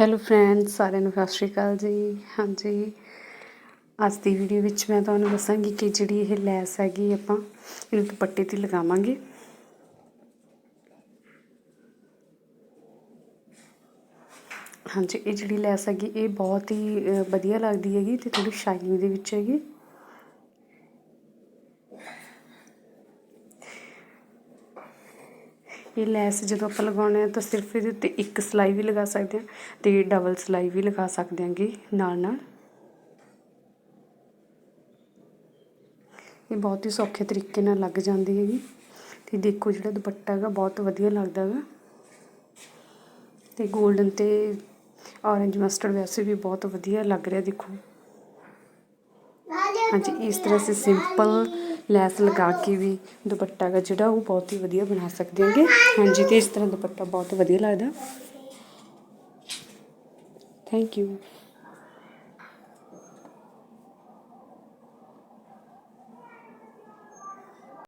Hello friends ਸਾਰਿਆਂ ਨੂੰ ਸਤਿ ਸ਼੍ਰੀ ਅਕਾਲ ਜੀ। ਹਾਂਜੀ, ਅੱਜ ਦੀ ਵੀਡੀਓ ਵਿੱਚ ਮੈਂ ਤੁਹਾਨੂੰ ਦੱਸਾਂਗੀ ਕਿ ਜਿਹੜੀ ਇਹ ਲੈਸ ਹੈਗੀ ਆਪਾਂ, ਇਹਨੂੰ ਦੁਪੱਟੇ ਤੇ ਲਗਾਵਾਂਗੇ। ਹਾਂਜੀ, ਇਹ ਜਿਹੜੀ ਲੈਸ ਹੈਗੀ, ਇਹ ਬਹੁਤ ਹੀ ਵਧੀਆ ਲੱਗਦੀ ਹੈਗੀ ਤੇ ਥੋੜੀ ਸ਼ਾਈਨਿੰਗ ਦੇ ਵਿੱਚ ਹੈਗੀ। ਇਹ ਲੈਸ ਜਦੋਂ ਆਪਾਂ ਲਗਾਉਣਾ ਹਾਂ ਤਾਂ ਸਿਰਫ ਇਹਦੇ ਉੱਤੇ ਇੱਕ ਸਿਲਾਈ ਵੀ ਲਗਾ ਸਕਦੇ ਹਾਂ ਅਤੇ ਡਬਲ ਸਿਲਾਈ ਵੀ ਲਗਾ ਸਕਦੇ ਹਾਂਗੇ ਨਾਲ ਨਾਲ। ਇਹ ਬਹੁਤ ਹੀ ਸੌਖੇ ਤਰੀਕੇ ਨਾਲ ਲੱਗ ਜਾਂਦੀ ਹੈਗੀ। ਤੇ ਦੇਖੋ ਜਿਹੜਾ ਦੁਪੱਟਾ ਹੈਗਾ ਬਹੁਤ ਵਧੀਆ ਲੱਗਦਾ ਹੈਗਾ। ਤੇ 골ਡਨ ਤੇ ਔਰੇਂਜ ਮਸਟਰਡ ਵੈਸੇ ਵੀ ਬਹੁਤ ਵਧੀਆ ਲੱਗ ਰਿਹਾ ਦੇਖੋ। ਹਾਂਜੀ, ਇਸ ਤਰ੍ਹਾਂ ਸੇ ਸਿੰਪਲ ਲੈਸ ਲਗਾ ਕੇ ਵੀ ਦੁਪੱਟਾ ਗਾ ਜਿਹੜਾ ਉਹ ਬਹੁਤ ਹੀ ਵਧੀਆ ਬਣਾ ਸਕਦੇ ਹਾਂਗੇ। ਹਾਂਜੀ ਤੇ ਇਸ ਤਰ੍ਹਾਂ ਦੁਪੱਟਾ ਬਹੁਤ ਵਧੀਆ ਲੱਗਦਾ। Thank you